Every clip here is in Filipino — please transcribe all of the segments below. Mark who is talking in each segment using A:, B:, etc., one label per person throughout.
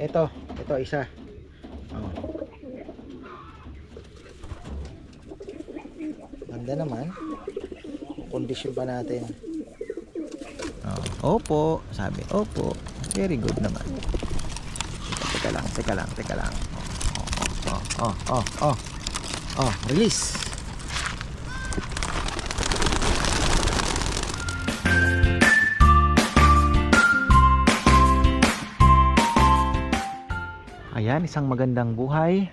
A: ito ito isa oh. naman kondisyon pa natin oh. opo sabi opo very good naman teka, lang teka lang teka lang oh oh oh oh oh oh, oh. release Ayan, isang magandang buhay.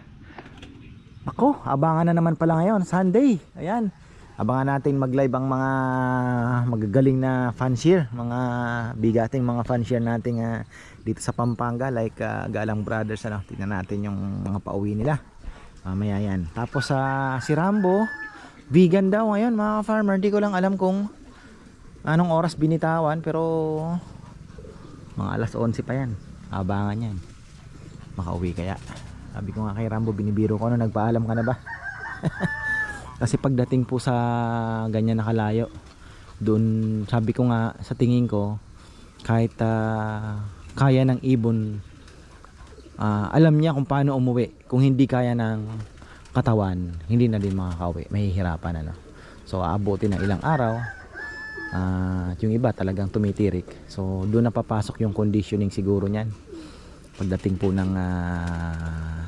A: Ako, abangan na naman pala ngayon, Sunday. Ayan. Abangan natin mag-live ang mga magagaling na fanshear, mga bigating mga fanshear natin uh, dito sa Pampanga like uh, Galang Brothers ano. Tingnan natin yung mga pauwi nila. Mamaya yan. Tapos uh, si Rambo, vegan daw ngayon mga farmer. Hindi ko lang alam kung anong oras binitawan pero mga alas 11 pa yan. Abangan yan makauwi kaya sabi ko nga kay Rambo binibiro ko ano nagpaalam ka na ba kasi pagdating po sa ganyan nakalayo doon sabi ko nga sa tingin ko kahit uh, kaya ng ibon uh, alam niya kung paano umuwi kung hindi kaya ng katawan hindi na din makakauwi mahihirapan ano so aabuti ng ilang araw uh, at yung iba talagang tumitirik so doon napapasok yung conditioning siguro niyan pagdating po ng uh,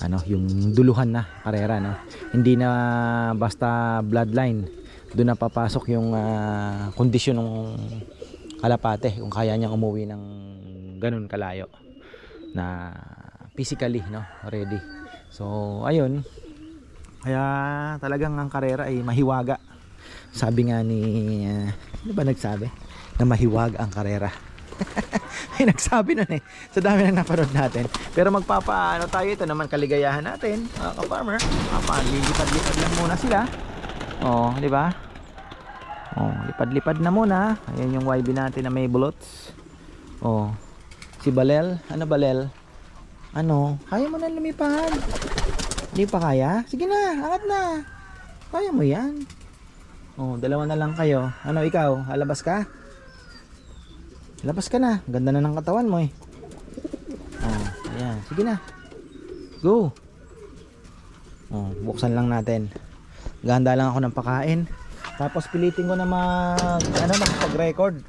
A: ano yung duluhan na karera no hindi na basta bloodline doon na papasok yung uh, kondisyon ng kalapate kung kaya niyang umuwi ng ganun kalayo na physically no ready so ayun kaya talagang ang karera ay mahiwaga sabi nga ni uh, ano ba nagsabi na mahiwag ang karera may nagsabi nun eh. Sa dami ng napanood natin. Pero magpapaano tayo ito naman kaligayahan natin, mga ka-farmer. Papalilipad-lipad lang muna sila. Oh, di ba? Oh, lipad-lipad na muna. Ayan yung YB natin na may bullets. Oh. Si Balel, ano Balel? Ano? Kaya mo na lumipad. Hindi pa kaya? Sige na, angat na. Kaya mo yan. Oh, dalawa na lang kayo. Ano ikaw? Alabas ka? Labas ka na. Ganda na ng katawan mo eh. Ah, ayan. Sige na. Go. Oh, buksan lang natin. Ganda lang ako ng pakain. Tapos pilitin ko na mag ano magpag-record.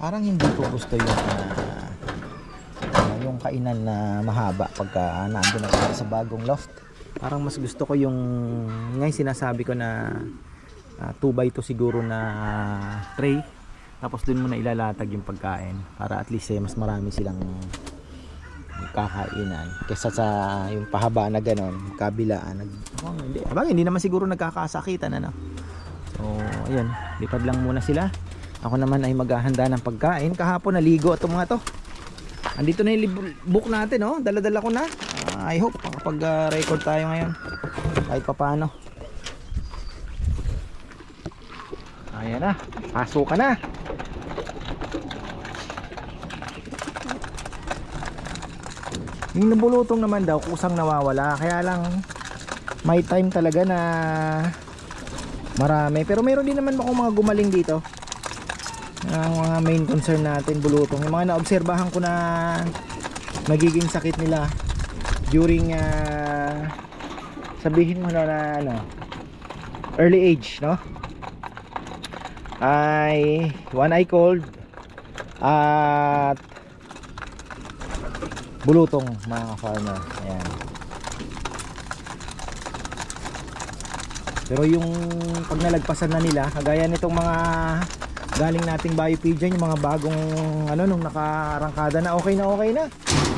A: Parang hindi ko gusto yung uh, yung kainan na mahaba pagka uh, nandun na sa bagong loft parang mas gusto ko yung ngayon sinasabi ko na 2x2 ah, siguro na uh, tray tapos dun mo na ilalatag yung pagkain para at least eh, mas marami silang kakainan kesa sa yung pahaba na ganon kabilaan nag, oh, hindi, abang, hindi naman siguro nagkakasakitan ano so ayun lipad lang muna sila ako naman ay maghahanda ng pagkain kahapon naligo itong mga to andito na yung book natin oh daladala ko na I hope makapag-record tayo ngayon kahit paano ayan na pasok ka na yung nabulutong naman daw kusang nawawala kaya lang may time talaga na marami pero meron din naman ako mga gumaling dito ang mga main concern natin bulutong yung mga naobserbahan ko na nagiging sakit nila during uh, sabihin mo na, na ano early age no ay one eye cold at bulutong mga farmer ayan pero yung pag nalagpasan na nila kagaya nitong mga galing nating bayo yung mga bagong ano nung nakarangkada na okay na okay na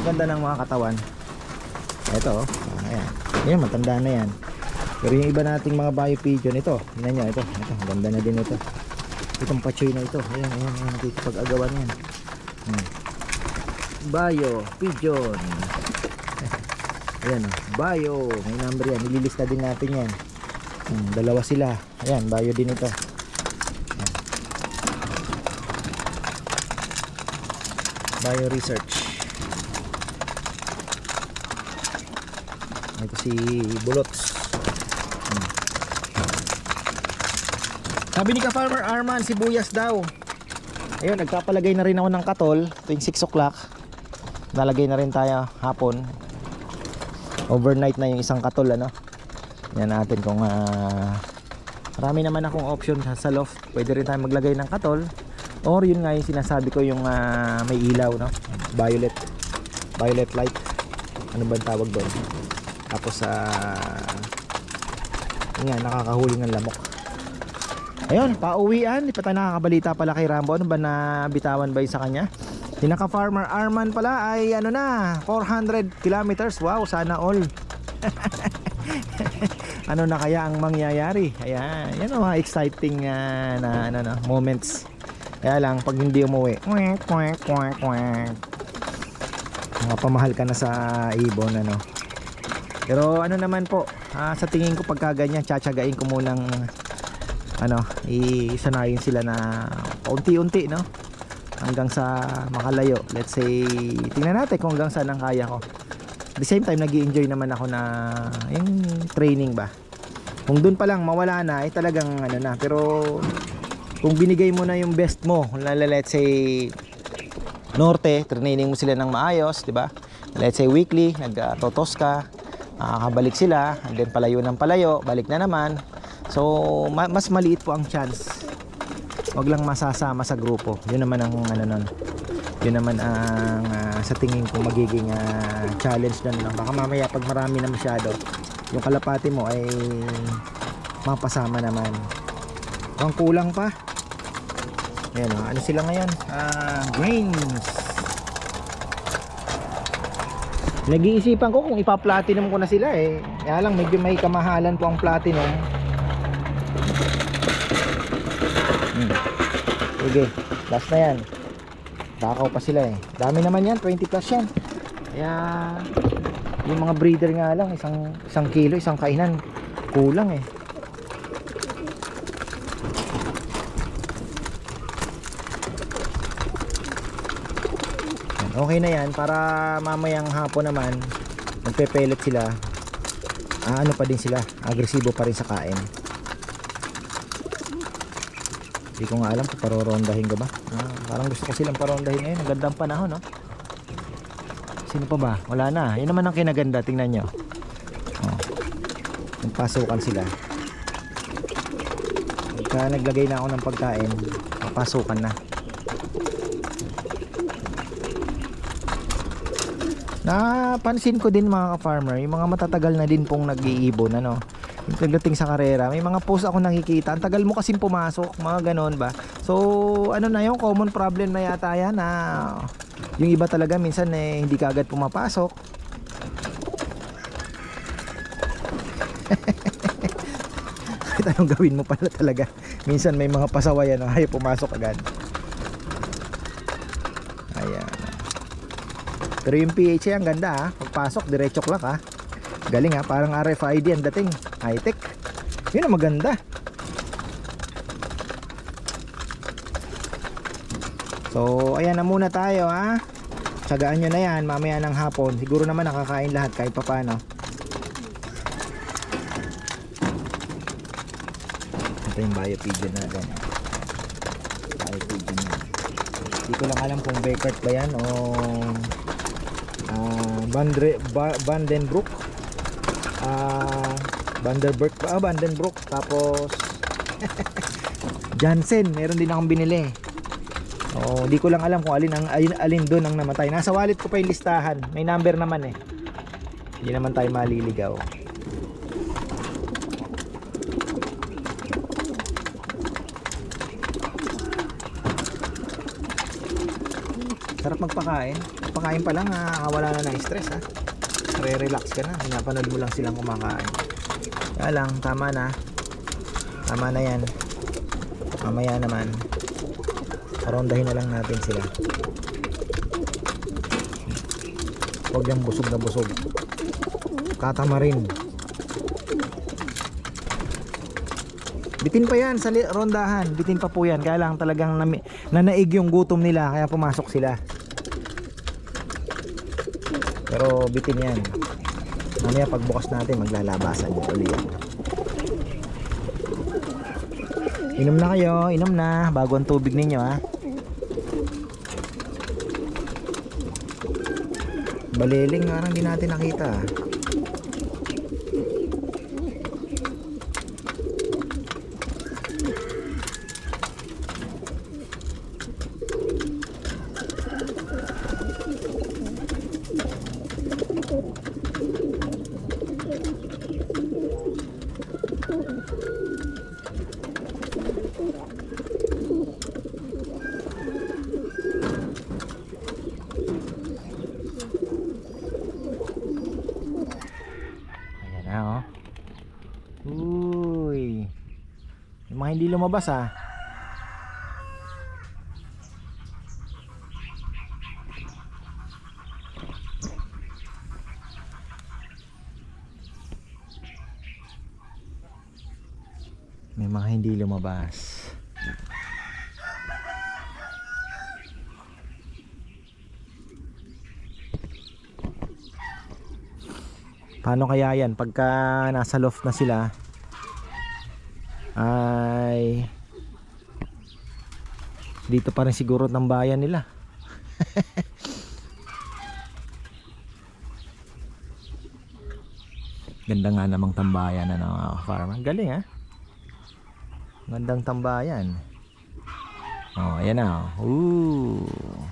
A: ganda ng mga katawan ito, oh. Ah, ayan. Ayan, matanda na yan. Pero yung iba nating mga bio pigeon, ito. Hina nyo, ito. Ito, ganda na din ito. Itong pachoy na ito. Ayan, ayan, ayan. Dito pag-agawan yan. Bio pigeon. ayan, oh. Bio. May number yan. ililista din natin yan. Hmm, dalawa sila. Ayan, bio din ito. Bio research. si Bulots. Hmm. Sabi ni ka-farmer Arman, si Buyas daw. Ayun, nagpapalagay na rin ako ng katol tuwing 6 o'clock. Nalagay na rin tayo hapon. Overnight na yung isang katol, ano? Yan natin kung uh, marami naman akong option sa loft. Pwede rin tayo maglagay ng katol. Or yun nga yung sinasabi ko yung uh, may ilaw, no? Violet. Violet light. Ano ba tawag doon? Tapos sa uh, nga nakakahuli ng lamok. Ayun, pauwian. Di pa tayo nakakabalita pala kay Rambo. Ano ba na bitawan ba sa kanya? Pinaka farmer Arman pala ay ano na, 400 kilometers. Wow, sana all. ano na kaya ang mangyayari? Ayan, yan ang mga exciting uh, na ano, no, moments. Kaya lang, pag hindi umuwi, kwek, kwek, kwek, kwek. Mga pamahal ka na sa ibon, ano. Pero ano naman po, uh, sa tingin ko pagkaganyan, tsatsagain ko munang ano, isanayin sila na unti-unti, no? Hanggang sa makalayo. Let's say, tingnan natin kung hanggang saan ang kaya ko. At the same time, nag enjoy naman ako na yung training ba. Kung dun pa lang mawala na, eh talagang ano na. Pero kung binigay mo na yung best mo, let's say, norte, training mo sila ng maayos, di ba? Let's say weekly, nag-totos ka, Nakakabalik sila, and then palayo ng palayo, balik na naman. So, ma mas maliit po ang chance. Huwag lang masasama sa grupo. Yun naman ang ano nun. Yun naman ang uh, sa tingin ko magiging uh, challenge na nun. Baka mamaya pag marami na masyado, yung kalapati mo ay mapasama naman. Ang kulang pa. Ayan, ah, ano sila ngayon? Uh, grains. Nag-iisipan ko kung ipa-platinum ko na sila eh. Kaya lang medyo may kamahalan po ang platinum. Hmm. Sige, last na yan. Takaw pa sila eh. Dami naman yan, 20 plus yan. Kaya yung mga breeder nga lang, isang, isang kilo, isang kainan, kulang eh. okay na yan para mamayang hapon naman nagpe sila ah, ano pa din sila agresibo pa rin sa kain hindi ko nga alam kung parorondahin ko ba ah, parang gusto ko silang parorondahin ngayon ang ganda ang panahon no sino pa ba wala na yun naman ang kinaganda tingnan nyo oh. nagpasukan sila pagka naglagay na ako ng pagkain napasukan na Napansin ko din mga ka-farmer, yung mga matatagal na din pong nag-iibon, ano, yung pagdating sa karera, may mga post ako nakikita, ang tagal mo kasi pumasok, mga ganon ba? So, ano na yung common problem na yata yan na yung iba talaga minsan eh, hindi ka agad pumapasok. Kita yung gawin mo pala talaga. Minsan may mga pasawayan na ayaw pumasok agad. Ayan. Pero yung PHA ang ganda ha. Ah. Pagpasok, diretso lang ah. ha. Galing ha, ah. parang RFID ang dating. High-tech. Yun ang maganda. So, ayan na muna tayo ha. Tsagaan nyo na yan mamaya ng hapon. Siguro naman nakakain lahat kahit papano. Ito yung bio pigeon na ganyan. Bio pigeon na. Hindi ko lang alam kung Beckert ba yan o Bandre, ba, Vandenbroek uh, Vandenberg ah, ah Vandenbroek tapos Jansen meron din akong binili oh, di ko lang alam kung alin, ang, alin, alin doon ang namatay nasa wallet ko pa yung listahan may number naman eh hindi naman tayo maliligaw Sarap magpakain. Pakain pa lang ha, ah. ah, wala na ng stress ha. Ah. Re-relax ka na, pinapanood mo lang silang kumakain. Kaya lang, tama na. Tama na yan. Mamaya naman, arondahin na lang natin sila. Huwag yung busog na busog. Tatama rin. Bitin pa yan sa rondahan. Bitin pa po yan. Kaya lang talagang nanaig yung gutom nila. Kaya pumasok sila. Pero bitin yan. Mamaya pagbukas natin, maglalabasan yan ulit yan. Inom na kayo, inom na, bago ang tubig ninyo ha. Baliling nga lang di natin nakita ha. mabasa. Ah. May mga hindi lumabas. Paano kaya yan pagka nasa loft na sila? Ah, ay dito pa rin siguro ng bayan nila ganda nga namang tambayan na ano, ng farmer galing ha ah. gandang tambayan oh ayan na oh. Ooh.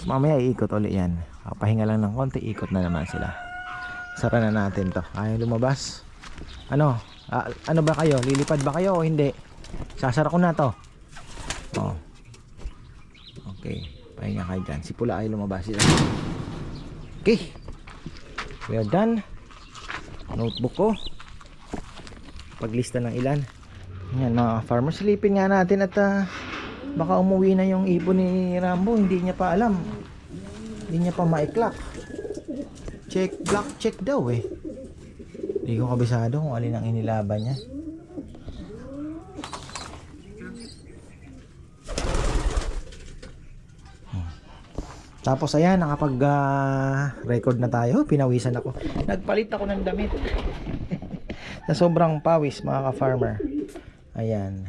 A: Tapos mamaya iikot ulit yan. Pahinga lang ng konti, ikot na naman sila. Sara na natin to. Kaya lumabas. Ano? Ah, ano ba kayo? Lilipad ba kayo o hindi? Sasara ko na to. Oh. Okay. Pahinga kayo dyan. Si pula ay lumabas sila. Okay. We are done. Notebook ko. Paglista ng ilan. Yan mga farmers. Silipin nga natin at uh, Baka umuwi na yung ibon ni Rambo, hindi niya pa alam. Hindi niya pa maiklak. Check, black check daw eh. Hindi ko kabisado kung alin ang inilaban niya. Tapos ayan, nakapag-record ah, uh, na tayo. Oh, pinawisan ako. Nagpalit ako ng damit. na sobrang pawis, mga ka-farmer. Ayan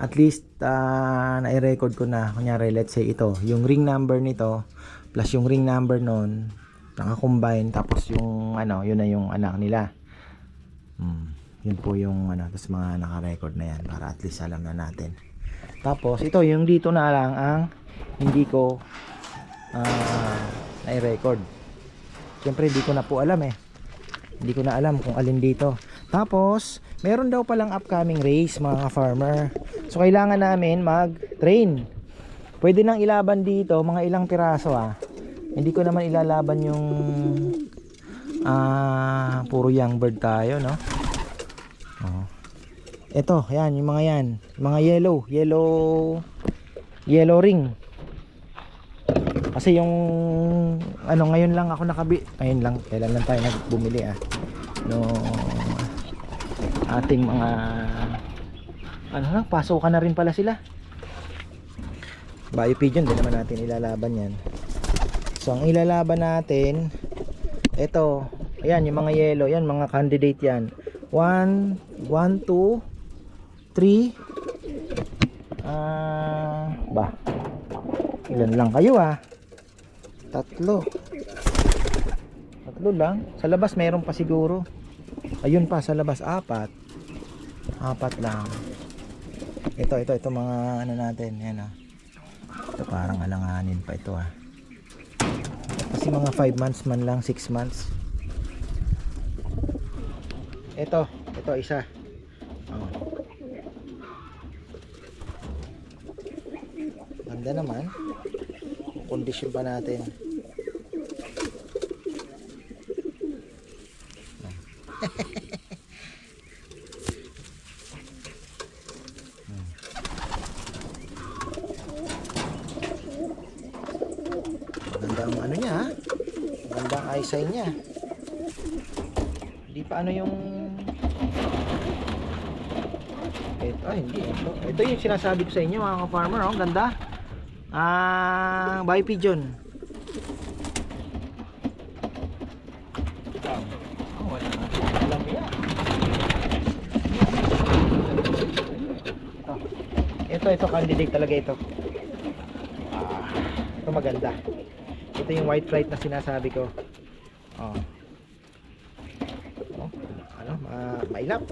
A: at least uh, ah, na-record ko na kunyari let's say ito yung ring number nito plus yung ring number noon naka-combine tapos yung ano yun na yung anak nila hmm, yun po yung ano tapos mga naka-record na yan para at least alam na natin tapos ito yung dito na lang ang hindi ko uh, ah, nai record syempre hindi ko na po alam eh hindi ko na alam kung alin dito tapos, meron daw palang upcoming race mga farmer. So, kailangan namin mag-train. Pwede nang ilaban dito, mga ilang piraso ah. Hindi ko naman ilalaban yung ah, puro young bird tayo, no? Oh. Ito, yan, yung mga yan. mga yellow, yellow, yellow ring. Kasi yung, ano, ngayon lang ako nakabi, ngayon lang, kailan lang tayo nagbumili ah. No, ating mga ano lang, pasukan na rin pala sila bio pigeon din naman natin ilalaban yan so ang ilalaban natin ito, ayan yung mga yellow yan, mga candidate yan 1, 1, 2 3 ah, ba ilan lang kayo ah tatlo tatlo lang, sa labas meron pa siguro ayun pa sa labas apat apat lang ito ito ito mga ano natin yan ah ito parang alanganin pa ito ah kasi mga 5 months man lang 6 months ito ito isa oh. ganda naman kondisyon pa natin design niya. Hindi pa ano yung ito, ay, hindi. Ito, ito yung sinasabi ko sa inyo mga ka-farmer. Oh, ganda. Ah, by pigeon. Oh, ito. Ito, ito. Candidate talaga ito. Ah, ito maganda. Ito yung white flight na sinasabi ko. Oh. oh. Ano, ma mailap.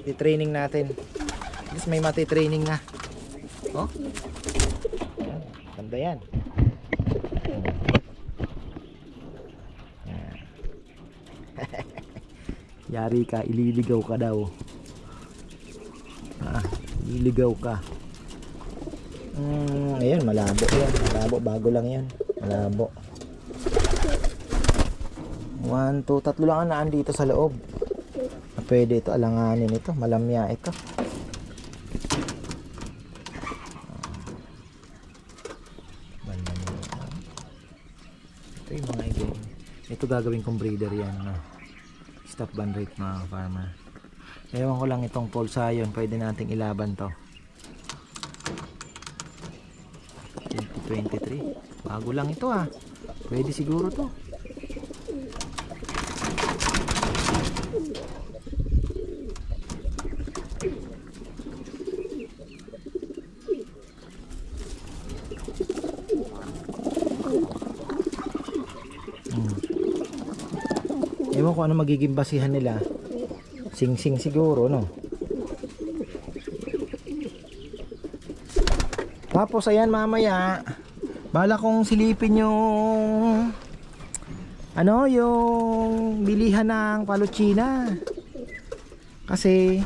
A: Di-training natin. At may mati-training na. Oh. Ayan. Ganda yan. Yari ka, ililigaw ka daw. Ah, ililigaw ka. Mm, ayan, malabo yan. Malabo, bago lang yan. Malabo. 1, 2, tatlo lang ang naan dito sa loob. Ah, pwede ito alanganin ito. Malamya ito. Ito yung mga ito. Ito gagawin kong breeder yan. No? Stop band rate mga farmer. Ewan ko lang itong sa polsayon. Pwede nating ilaban to. 2023. Bago lang ito ah. Pwede siguro to. Ewan ko ano magiging basihan nila. Sing-sing siguro, no? Tapos ayan mamaya, bala kong silipin yung ano yung bilihan ng paluchina kasi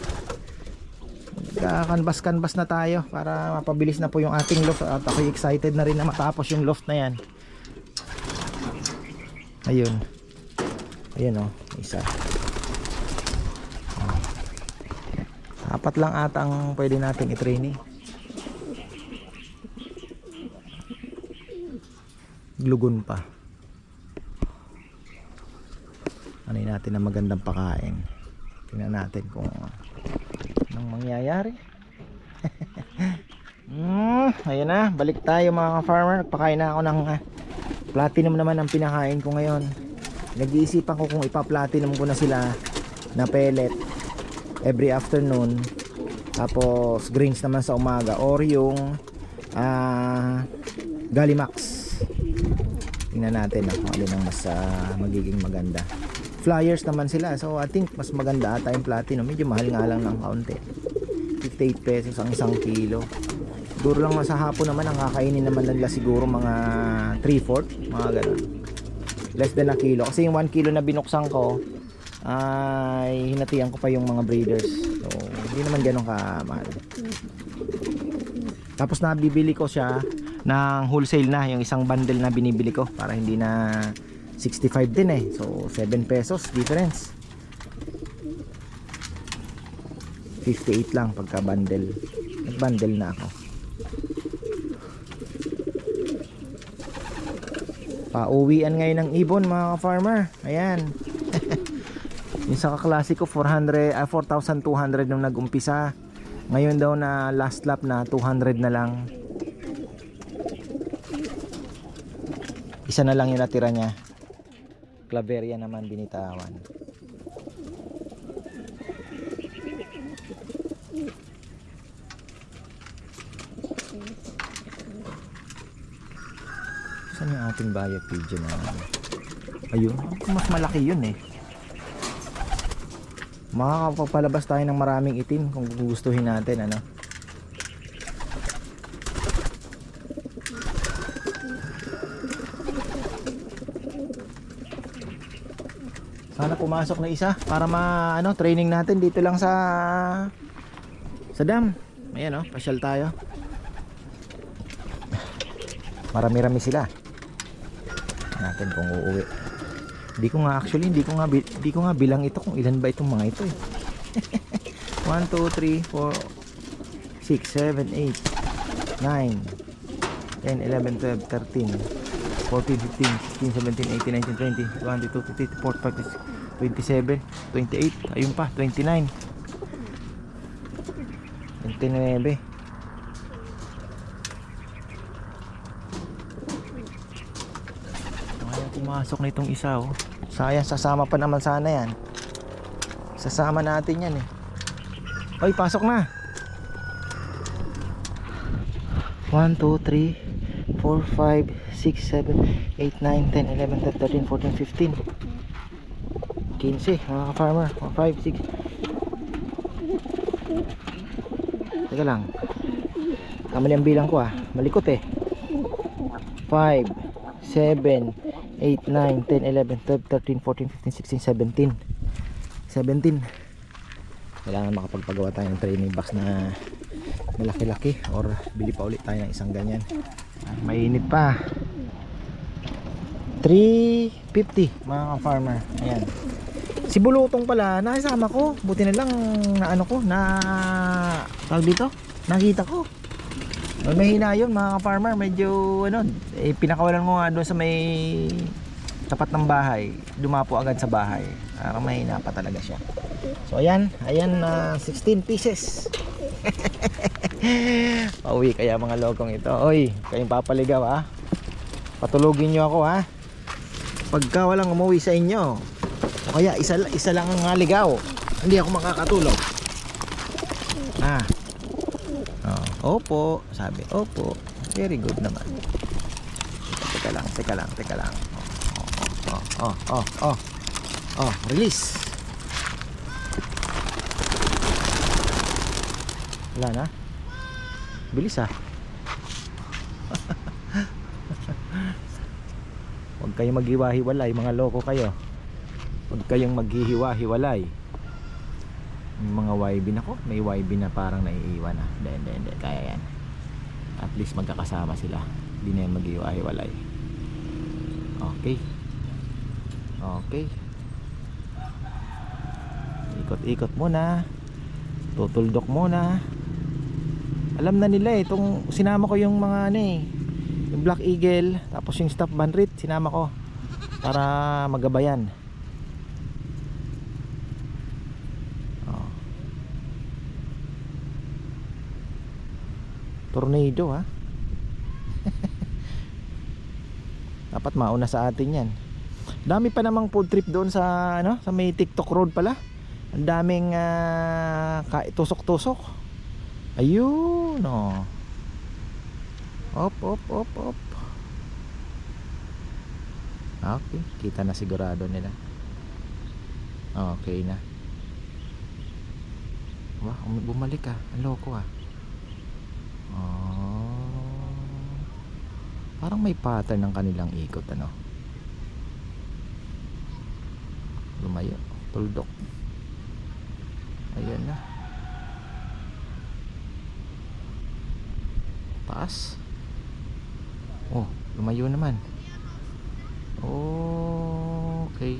A: kakanbas-kanbas na tayo para mapabilis na po yung ating loft at ako excited na rin na matapos yung loft na yan ayun ayan o oh, isa oh. apat lang ata ang pwede natin i-train eh glugon pa anay natin na magandang pakain tingnan natin kung anong mangyayari mm, ayun na balik tayo mga farmer nagpakain na ako ng uh, platinum naman ang pinakain ko ngayon nag-iisipan ko kung ipa-platinum ko na sila na pellet every afternoon tapos greens naman sa umaga or yung uh, Galimax tingnan natin ah, alin ang mas uh, magiging maganda flyers naman sila so I think mas maganda ata yung platinum medyo mahal nga lang ng kaunti 58 pesos ang isang kilo siguro lang sa hapon naman ang kakainin naman nila siguro mga 3 4 mga ganun less than a kilo kasi yung 1 kilo na binuksan ko ay hinatian ko pa yung mga breeders so hindi naman ganun kamahal tapos nabibili ko siya ng wholesale na yung isang bundle na binibili ko para hindi na 65 din eh so 7 pesos difference 58 lang pagka bundle nag bundle na ako Pauwian ngayon ng ibon mga ka-farmer. Ayan. yung sa kaklasiko 400 uh, 4,200 nung nag-umpisa. Ngayon daw na last lap na 200 na lang. Isa na lang yung natira niya. Claveria naman binitawan. ang ating bayap pigeon na ayun mas malaki yun eh makakapagpalabas tayo ng maraming itim kung gugustuhin natin ano sana pumasok na isa para ma ano training natin dito lang sa sa dam ayan oh pasyal tayo marami-rami sila natin kung uuwi hindi ko nga actually hindi ko nga hindi ko nga bilang ito kung ilan ba itong mga ito eh 1 2 3 4 6 7 8 9 10 11 12 13 14 15 16 17 18 19 20 21 22 23 24 25 26 27 28 ayun pa 29 29 Pumasok na itong isa oh. Sayang, sasama pa naman sana yan. Sasama natin yan eh. Oy, pasok na. 1, 2, 3, 4, 5, 6, 7, 8, 9, 10, 11, 12, 13, 14, 15 15 mga ka-farmer 5,
B: 6
A: Teka lang Kamali ang bilang ko ah Malikot eh 5 7 8, 9, 10, 11, 12, 13, 14, 15, 16, 17 17 kailangan makapagpagawa tayo ng training box na malaki-laki or bili pa ulit tayo ng isang ganyan ah, mainit pa 350 mga farmer ayan si bulutong pala nakisama ko buti na lang na ano ko na tawag dito nakita ko may Mahina yun mga ka-farmer, medyo ano, eh, pinakawalan ko nga doon sa may tapat ng bahay, dumapo agad sa bahay. Parang mahina pa talaga siya. So ayan, ayan na uh, 16 pieces. Pauwi kaya mga lokong ito. Oy, kayong papaligaw ha. Ah. Patulogin niyo ako ha. Ah. Pagka walang umuwi sa inyo. O kaya isa, isa lang ang ligaw. Hindi ako makakatulog. Ah. Opo, sabi. Opo. Very good naman. Teka lang, teka lang, teka lang. Oh, oh, oh, oh. Oh, oh release. Wala na. Bilis ah. Huwag kayong maghiwa-hiwalay, mga loko kayo. Huwag kayong maghihiwa-hiwalay mga YB na ko may YB na parang naiiwan ah hindi hindi hindi kaya yan at least magkakasama sila hindi na yan mag-iwahiwalay okay okay ikot-ikot muna tutuldok muna alam na nila eh itong sinama ko yung mga ano eh yung Black Eagle tapos yung Stop Bandrit sinama ko para magabayan tornado ha dapat mauna sa atin yan dami pa namang food trip doon sa ano sa may tiktok road pala ang daming uh, ah, tusok-tusok ayun oh. op op op op okay kita na sigurado nila okay na Wah, bumalik ah. Ang loko ah. Oh. Parang may pattern ng kanilang ikot ano. Lumayo, tuldok. Ayan na. Taas. Oh, lumayo naman. Okay.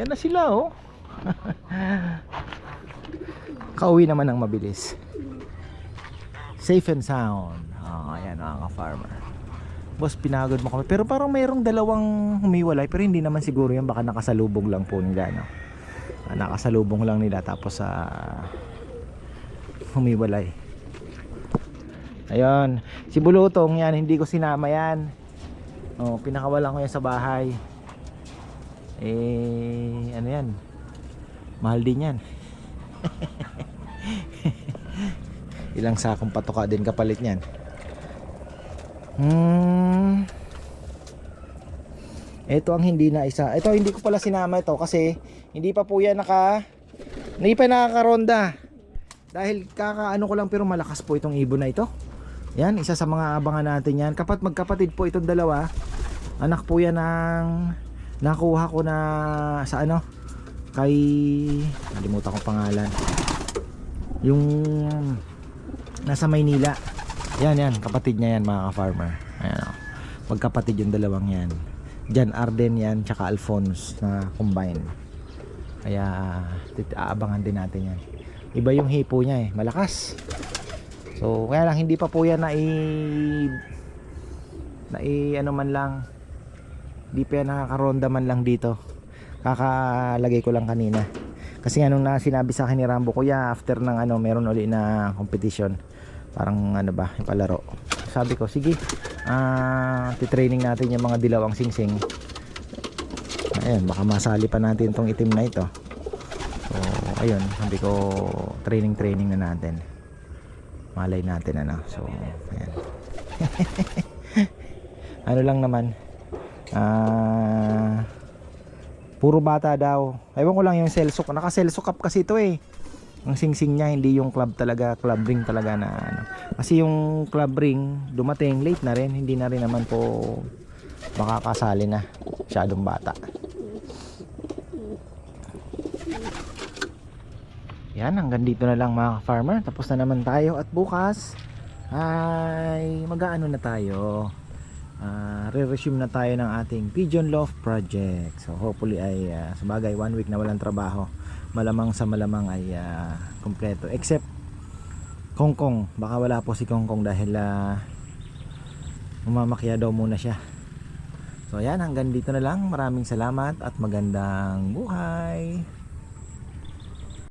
A: ayan na sila oh kauwi naman ng mabilis safe and sound oh, ayan mga farmer boss pinagod mo kami pero parang mayroong dalawang humiwalay pero hindi naman siguro yan baka nakasalubong lang po nila no? Ah, nakasalubong lang nila tapos sa uh, humiwalay ayun si bulutong yan hindi ko sinama yan oh, pinakawalan ko yan sa bahay eh ano yan mahal din yan ilang sakong patoka din kapalit niyan hmm ito ang hindi na isa ito hindi ko pala sinama ito kasi hindi pa po yan naka hindi pa nakakaronda dahil kakaano ko lang pero malakas po itong ibon na ito yan isa sa mga abangan natin yan kapat magkapatid po itong dalawa anak po yan ng nakuha ko na sa ano kay nalimutan ko pangalan yung nasa Maynila yan yan kapatid niya yan mga farmer ayan oh. magkapatid yung dalawang yan Jan Arden yan tsaka Alphonse na combine kaya aabangan din natin yan iba yung hipo niya eh malakas so kaya lang hindi pa po yan na i na i ano man lang di pa nakakaronda man lang dito kakalagay ko lang kanina kasi anong na sinabi sa akin ni Rambo kuya after ng ano meron uli na competition parang ano ba yung palaro sabi ko sige uh, ah, training natin yung mga dilawang singsing ayun baka masali pa natin tong itim na ito so ayun sabi ko training training na natin malay natin ano so ayun ano lang naman Ah, puro bata daw. Ewan ko lang yung selsok. Naka-selsok up kasi ito eh. Ang singsing -sing niya hindi yung club talaga, club ring talaga na ano. Kasi yung club ring dumating late na rin, hindi na rin naman po makakasali na. Masyadong bata. Yan, hanggang dito na lang mga farmer. Tapos na naman tayo at bukas ay mag-aano na tayo uh, re-resume na tayo ng ating pigeon loft project so hopefully ay uh, ah, sabagay one week na walang trabaho malamang sa malamang ay uh, ah, kompleto except Kong Kong baka wala po si Kong Kong dahil uh, umamakya daw muna siya so ayan hanggang dito na lang maraming salamat at magandang buhay